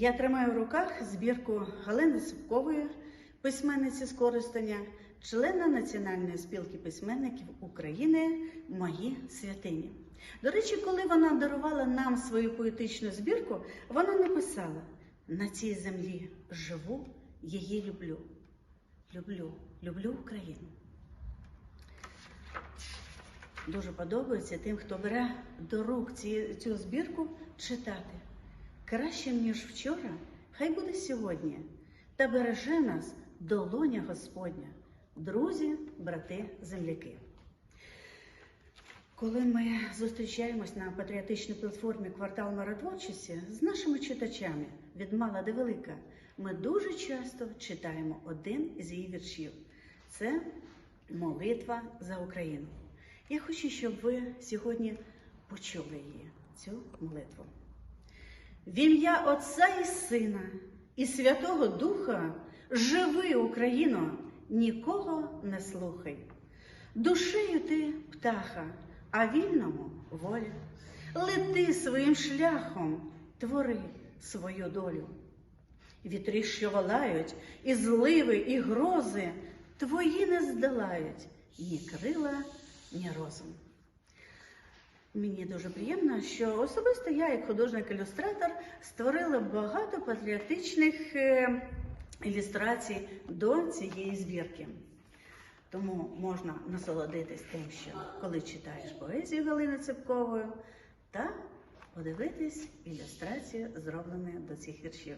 Я тримаю в руках збірку Галини Сипкової, письменниці з користання, члена Національної спілки письменників України Мої святині. До речі, коли вона дарувала нам свою поетичну збірку, вона написала: на цій землі живу, її люблю. Люблю, люблю Україну. Дуже подобається тим, хто бере до рук цю збірку читати. Кращим, ніж вчора, хай буде сьогодні, та береже нас долоня Господня, друзі, брати, земляки. Коли ми зустрічаємось на патріотичній платформі Квартал миротворчості з нашими читачами від мала до велика, ми дуже часто читаємо один із її віршів. Це молитва за Україну. Я хочу, щоб ви сьогодні почули її, цю молитву. В ім'я Отця і Сина і Святого Духа живи, Україно, нікого не слухай. Душею ти птаха, а вільному воля. Лети своїм шляхом, твори свою долю. Вітри, що волають, і зливи, і грози, твої не здолають ні крила, ні розум. Мені дуже приємно, що особисто я, як художник-ілюстратор, створила багато патріотичних е, ілюстрацій до цієї збірки. Тому можна насолодитись тим, що коли читаєш поезію Галини Цепкової, та подивитись ілюстрацію, зроблені до цих віршів.